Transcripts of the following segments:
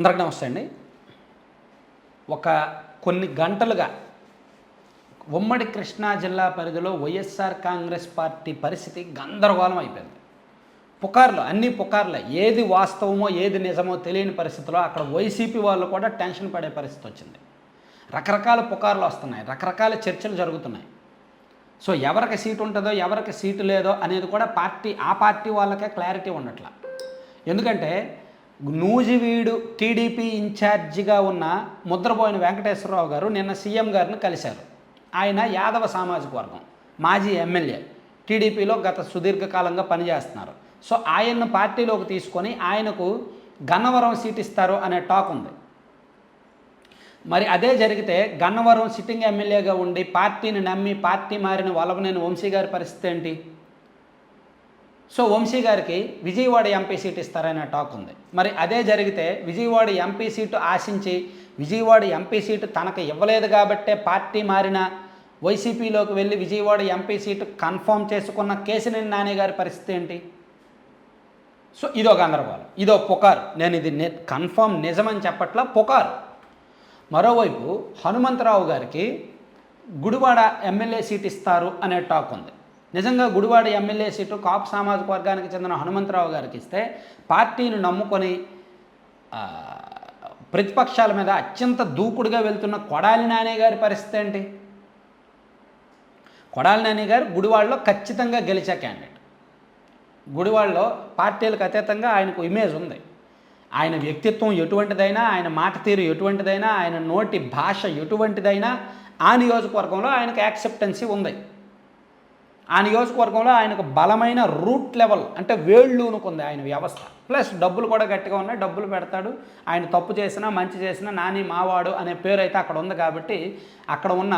అందరికీ నమస్తే అండి. ఒక కొన్ని గంటలుగా ఉమ్మడి కృష్ణా జిల్లా పరిధిలో వైఎస్ఆర్ కాంగ్రెస్ పార్టీ పరిస్థితి గందరగోళం అయిపోయింది. పుకార్లు అన్ని పుకార్లే. ఏది వాస్తవమో ఏది నిజమో తెలియని పరిస్థితిలో అక్కడ వైసీపీ వాళ్ళు కూడా టెన్షన్ పడే పరిస్థితి వచ్చింది. రకరకాల పుకార్లు వస్తున్నాయి రకరకాల చర్చలు జరుగుతున్నాయి. సో ఎవరికి సీటు ఉంటుందో ఎవరికి సీటు లేదో అనేది కూడా పార్టీ ఆ పార్టీ వాళ్ళకే క్లారిటీ ఉండట్లా. ఎందుకంటే నూజివీడు టీడీపీ ఇన్ఛార్జిగా ఉన్న ముద్రపోయిన వెంకటేశ్వరరావు గారు నిన్న సీఎం గారిని కలిశారు. ఆయన యాదవ సామాజిక వర్గం మాజీ ఎమ్మెల్యే. టీడీపీలో గత సుదీర్ఘకాలంగా పనిచేస్తున్నారు. సో ఆయన్ను పార్టీలోకి తీసుకొని ఆయనకు గన్నవరం సీట్ ఇస్తారు అనే టాక్ ఉంది. మరి అదే జరిగితే గన్నవరం సిట్టింగ్ ఎమ్మెల్యేగా ఉండి పార్టీని నమ్మి పార్టీ మారిన వలవనేని వంశీ గారి పరిస్థితి ఏంటి? సో వంశీ గారికి విజయవాడ ఎంపీ సీట్ ఇస్తారనే టాక్ ఉంది. మరి అదే జరిగితే విజయవాడ ఎంపీ సీటు ఆశించి విజయవాడ ఎంపీ సీటు తనకు ఇవ్వలేదు కాబట్టే పార్టీ మారిన వైసీపీలోకి వెళ్ళి విజయవాడ ఎంపీ సీటు కన్ఫర్మ్ చేసుకున్న కేసినేని నాని గారి పరిస్థితి ఏంటి? సో ఇదో గందరగోళం ఇదో పుకారు. నేను ఇది కన్ఫర్మ్ నిజమని చెప్పట్లా పుకారు. మరోవైపు హనుమంతరావు గారికి గుడివాడ ఎమ్మెల్యే సీట్ ఇస్తారు అనే టాక్ ఉంది. నిజంగా గుడివాడ ఎమ్మెల్యే సీటు కాపు సామాజిక వర్గానికి చెందిన హనుమంతరావు గారికి ఇస్తే పార్టీని నమ్ముకొని ప్రతిపక్షాల మీద అత్యంత దూకుడుగా వెళ్తున్న కొడాలి నాని గారి పరిస్థితి ఏంటి? కొడాలి నాని గారు గుడివాడలో ఖచ్చితంగా గెలిచే క్యాండిడేట్ గుడివాడలో పార్టీలకు అతీతంగా ఆయనకు ఇమేజ్ ఉంది. ఆయన వ్యక్తిత్వం ఎటువంటిదైనా ఆయన మాట తీరు ఎటువంటిదైనా ఆయన నోటి భాష ఎటువంటిదైనా ఆ నియోజకవర్గంలో ఆయనకు యాక్సెప్టెన్సీ ఉంది. ఆ నియోజకవర్గంలో ఆయనకు బలమైన రూట్ లెవెల్ అంటే వేళ్ళూనుకుంది ఆయన వ్యవస్థ. ప్లస్ డబ్బులు కూడా గట్టిగా ఉన్నాయి డబ్బులు పెడతాడు. ఆయన తప్పు చేసినా మంచి చేసినా నాని మావాడు అనే పేరు అయితే అక్కడ ఉంది కాబట్టి అక్కడ ఉన్న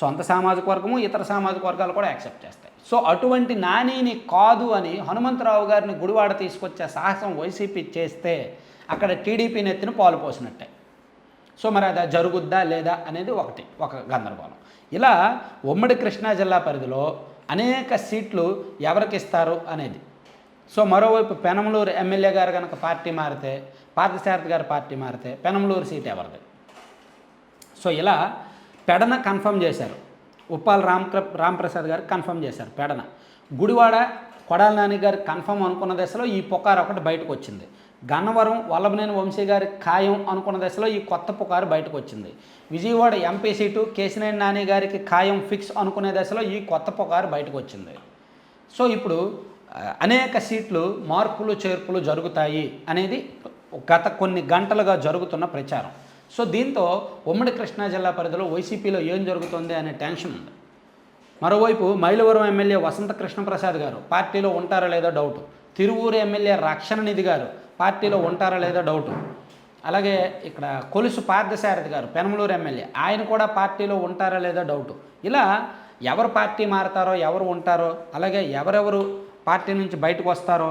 సొంత సామాజిక వర్గము ఇతర సామాజిక వర్గాలు కూడా యాక్సెప్ట్ చేస్తాయి. సో అటువంటి నానిని కాదు అని హనుమంతరావు గారిని గుడివాడ తీసుకొచ్చే సాహసం వైసీపీ చేస్తే అక్కడ టీడీపీ నెత్తిన పాలు పోసినట్టే. సో మరి అది జరుగుద్దా లేదా అనేది ఒకటి ఒక గందరగోళం. ఇలా ఉమ్మడి కృష్ణా జిల్లా పరిధిలో అనేక సీట్లు ఎవరికి ఇస్తారు అనేది. సో మరోవైపు పెనమలూరు ఎమ్మెల్యే గారు కనుక పార్టీ మారితే పార్థసారథి గారు పార్టీ మారితే పెనమలూరు సీట్ ఎవరిది? సో ఇలా పెడన కన్ఫర్మ్ చేశారు. ఉప్పాల రామ్ రాంప్రసాద్ గారు కన్ఫర్మ్ చేశారు పెడన. గుడివాడ కొడాల నాని గారు కన్ఫర్మ్ అనుకున్న దశలో ఈ పొకార్ ఒకటి బయటకు వచ్చింది. గన్నవరం వల్లభనేని వంశీ గారి ఖాయం అనుకున్న దశలో ఈ కొత్త పుకారు బయటకు వచ్చింది. విజయవాడ ఎంపీ సీటు కేశినేని నాని గారికి ఖాయం ఫిక్స్ అనుకునే దశలో ఈ కొత్త పుకారు బయటకు వచ్చింది. సో ఇప్పుడు అనేక సీట్లు మార్పులు చేర్పులు జరుగుతాయి అనేది గత కొన్ని గంటలుగా జరుగుతున్న ప్రచారం. సో దీంతో ఉమ్మడి కృష్ణా జిల్లా పరిధిలో వైసీపీలో ఏం జరుగుతుంది అనే టెన్షన్ ఉంది. మరోవైపు మైలవరం ఎమ్మెల్యే వసంత కృష్ణప్రసాద్ గారు పార్టీలో ఉంటారా లేదో డౌట్. తిరువూరు ఎమ్మెల్యే రక్షణ నిధి గారు పార్టీలో ఉంటారా లేదో డౌట్. అలాగే ఇక్కడ కొలుసు పార్థసారథి గారు పెనమలూరు ఎమ్మెల్యే ఆయన కూడా పార్టీలో ఉంటారా లేదో డౌట్. ఇలా ఎవరు పార్టీ మారతారో ఎవరు ఉంటారో అలాగే ఎవరెవరు పార్టీ నుంచి బయటకు వస్తారో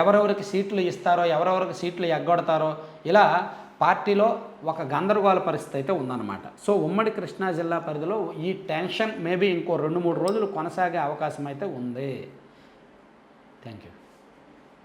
ఎవరెవరికి సీట్లు ఇస్తారో ఎవరెవరికి సీట్లు ఎగ్గొడతారో ఇలా పార్టీలో ఒక గందరగోళ పరిస్థితి అయితే ఉందన్నమాట. సో ఉమ్మడి కృష్ణా జిల్లా పరిధిలో ఈ టెన్షన్ మేబీ ఇంకో రెండు మూడు రోజులు కొనసాగే అవకాశం అయితే ఉంది. Thank you